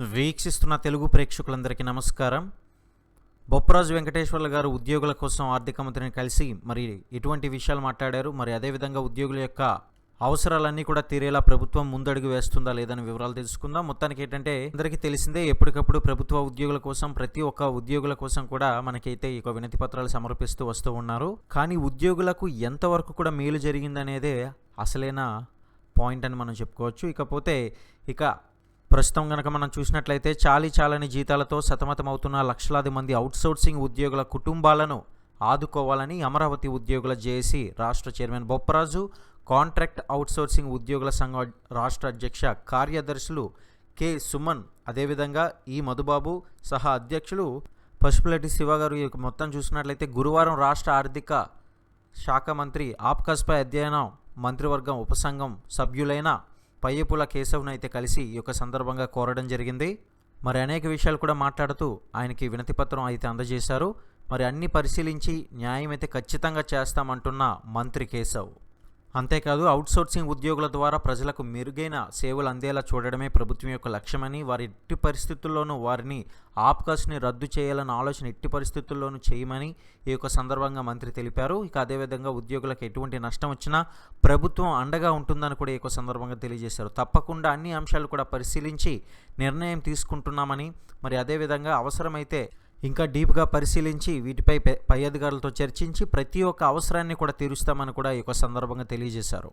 వీక్షిస్తున్న తెలుగు ప్రేక్షకులందరికీ నమస్కారం. బొప్పరాజు వెంకటేశ్వర్ల గారు ఉద్యోగుల కోసం ఆర్థిక మంత్రిని కలిసి మరి ఎటువంటి విషయాలు మాట్లాడారు. మరి అదేవిధంగా ఉద్యోగుల యొక్క అవసరాలన్నీ కూడా తీరేలా ప్రభుత్వం ముందడుగు వేస్తుందా లేదని వివరాలు తెలుసుకుందాం. మొత్తానికి ఏంటంటే అందరికీ తెలిసిందే ఎప్పటికప్పుడు ప్రభుత్వ ఉద్యోగుల కోసం ప్రతి ఒక్క ఉద్యోగుల కోసం కూడా మనకైతే ఈ యొక్క వినతి పత్రాలు సమర్పిస్తూ వస్తూ ఉన్నారు. కానీ ఉద్యోగులకు ఎంతవరకు కూడా మేలు జరిగిందనేదే అసలైన పాయింట్ అని మనం చెప్పుకోవచ్చు. ఇకపోతే ఇక ప్రస్తుతం కనుక మనం చూసినట్లయితే చాలీ చాలని జీతాలతో సతమతమవుతున్న లక్షలాది మంది అవుట్సోర్సింగ్ ఉద్యోగుల కుటుంబాలను ఆదుకోవాలని అమరావతి ఉద్యోగుల జేఏసీ రాష్ట్ర చైర్మన్ బొప్పరాజు కాంట్రాక్ట్ అవుట్సోర్సింగ్ ఉద్యోగుల సంఘ రాష్ట్ర అధ్యక్ష కార్యదర్శులు కె. సుమన్ అదేవిధంగా ఈ మధుబాబు సహా అధ్యక్షులు పశుపులటి శివ గారు మొత్తం చూసినట్లయితే గురువారం రాష్ట్ర ఆర్థిక శాఖ మంత్రి ఆప్కాస్పై అధ్యయనం మంత్రివర్గం ఉపసంఘం సభ్యులైన పయ్యపుల కేశవ్ను అయితే కలిసి ఈ యొక్క సందర్భంగా కోరడం జరిగింది. మరి అనేక విషయాలు కూడా మాట్లాడుతూ ఆయనకి వినతిపత్రం అయితే అందజేశారు. మరి అన్ని పరిశీలించి న్యాయం అయితే ఖచ్చితంగా చేస్తామంటున్న మంత్రి కేశవ్. అంతేకాదు అవుట్సోర్సింగ్ ఉద్యోగుల ద్వారా ప్రజలకు మెరుగైన సేవలు అందేలా చూడడమే ప్రభుత్వం యొక్క లక్ష్యమని వారి ఎట్టి పరిస్థితుల్లోనూ వారిని ఆప్కాస్ని రద్దు చేయాలన్న ఆలోచన ఎట్టి పరిస్థితుల్లోనూ చేయమని ఈ యొక్క సందర్భంగా మంత్రి తెలిపారు. ఇక అదేవిధంగా ఉద్యోగులకు ఎటువంటి నష్టం వచ్చినా ప్రభుత్వం అండగా ఉంటుందని కూడా ఈ యొక్క సందర్భంగా తెలియజేశారు. తప్పకుండా అన్ని అంశాలు కూడా పరిశీలించి నిర్ణయం తీసుకుంటున్నామని మరి అదేవిధంగా అవసరమైతే ఇంకా డీప్గా పరిశీలించి వీటిపై పై అధికారులతో చర్చించి ప్రతి ఒక్క అవసరాన్ని కూడా తీరుస్తామని కూడా ఈ యొక్క సందర్భంగా తెలియజేశారు.